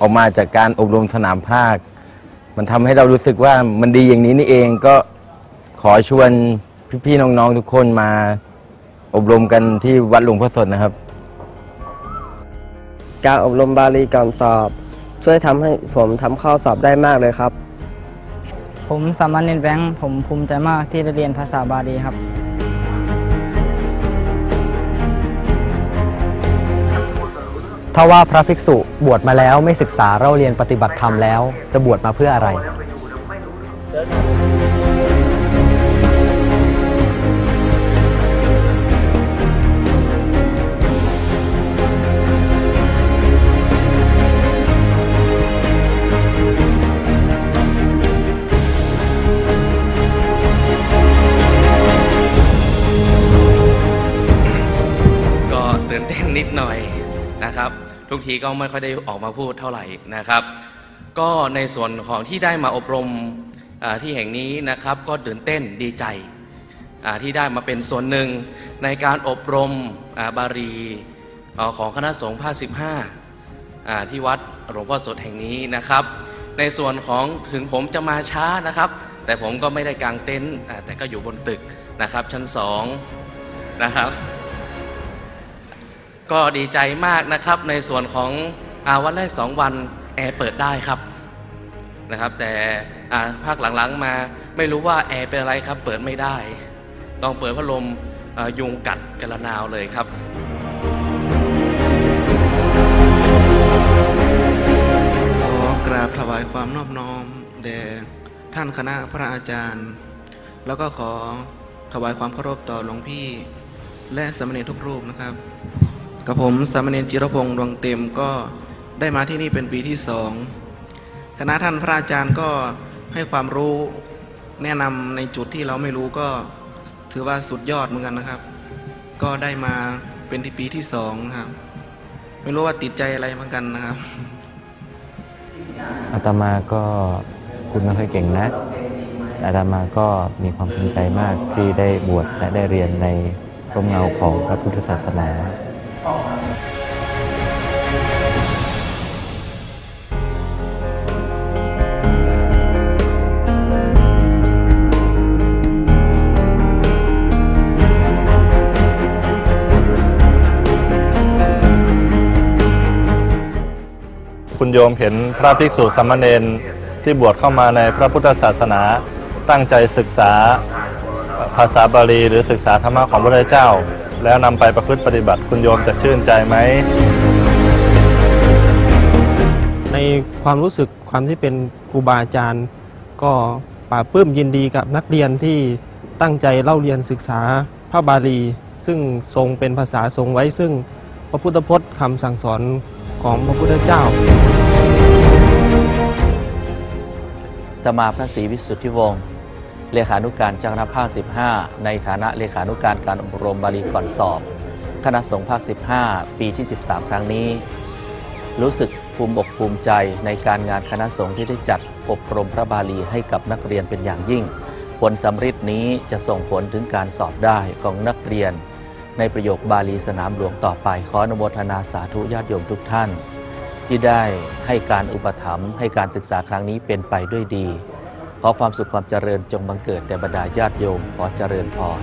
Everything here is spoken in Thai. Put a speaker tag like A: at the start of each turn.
A: ออกมาจากการอบรมสนามภาค มันทำให้เรารู้สึกว่ามันดีอย่างนี้นี่เองก็ขอชวนพี่ๆน้องๆทุกคนมาอบรมกันที่วัดหลวงพ่อสดนะครับ
B: การอบรมบาลีก่อนสอบ ช่วยทำให้ผมทำข้อสอบได้มากเลยครับ
C: ผมสามเณรแบงค์ผมภูมิใจมากที่ได้เรียนภาษาบาลีครับ
D: ถ้าว่าพระภิกษุบวชมาแล้วไม่ศึกษาเล่าเรียนปฏิบัติธรรมแล้ว จะบวชมาเพื่ออะไร
E: ก็ตื่นเต้นนิดหน่อย นะครับ ทุกทีก็ไม่ค่อยได้ออกมาพูดเท่าไหร่นะครับ ก็ในส่วนของที่ได้มาอบรมที่แห่งนี้นะครับ ก็ตื่นเต้นดีใจที่ได้มาเป็นส่วนหนึ่งในการอบรมบาลีอของคณะสงฆ์ภาค15อ่าที่วัดหลวงพ่อสดแห่งนี้นะครับ ในส่วนของถึงผมจะมาช้านะครับ แต่ผมก็ไม่ได้กางเต็นท์แต่ก็อยู่บนตึกนะครับชั้นสองนะครับ ก็ดีใจมากนะครับในส่วนของอาวันแรกสองวันแอร์เปิดได้ครับนะครับแต่ภาคหลังๆมาไม่รู้ว่าแอร์เป็นอะไรครับ เปิดไม่ได้ ต้องเปิดพัดลมยุงกัดกระนาวเลยครับ
F: ขอกราบถวายความนอบน้อมแด่ท่านคณะพระอาจารย์ แล้วก็ขอถวายความเคารพต่อหลวงพี่ และสามเณรทุกรูปนะครับ กับผมสามเณรจิรพงษ์ดวงเต็มก็ได้มาที่นี่เป็นปีที่สองคณะท่านพระอาจารย์ก็ให้ความรู้แนะนำในจุดที่เราไม่รู้ก็ถือว่าสุดยอดเหมือนกันนะครับ ก็ได้มาเป็นที่ปีที่สองนะครับ ไม่รู้ว่าติดใจอะไรเหมือนกันนะครับ
G: อาตมาก็คุณไม่ค่อยเก่งนะอาตมาก็มีความภูมิใจมากที่ได้บวชและได้เรียนในร่มเงาของพระพุทธศาสนา
H: คุณโยมเห็นพระภิกษุสามเณรที่บวชเข้ามาในพระพุทธศาสนาตั้งใจศึกษาภาษาบาลีหรือศึกษาธรรมะของพระพุทธเจ้า แล้วนำไปประพฤติปฏิบัติคุณโยมจะชื่นใจไหม
I: ในความรู้สึกความที่เป็นครูบาอาจารย์ ก็ปลาบปลื้มยินดีกับนักเรียนที่ตั้งใจเล่าเรียนศึกษาพระบาลี ซึ่งทรงเป็นภาษาทรงไว้ซึ่งพระพุทธพจน์คำสั่งสอนของพระพุทธเจ้า
J: ตมาพระศรีวิสุทธิวงศ์ เลขานุการเจ้าคณะภาค 15 ในฐานะเลขานุการการอบรมบาลีก่อนสอบ คณะสงฆ์ภาค 15 ปีที่ 13 ครั้งนี้ รู้สึกภูมิอกภูมิใจในการงานคณะสงฆ์ที่ได้จัดอบรมพระบาลีให้กับนักเรียนเป็นอย่างยิ่ง ผลสำฤทธิ์นี้จะส่งผลถึงการสอบได้ของนักเรียน ในประโยคบาลีสนามหลวงต่อไปขออนุโมทนาสาธุญาติโยมทุกท่าน ที่ได้ให้การอุปถัมภ์ให้การศึกษาครั้งนี้เป็นไปด้วยดี ขอความสุขความเจริญจงบังเกิดแต่บรรดาญาติโยมขอเจริญพร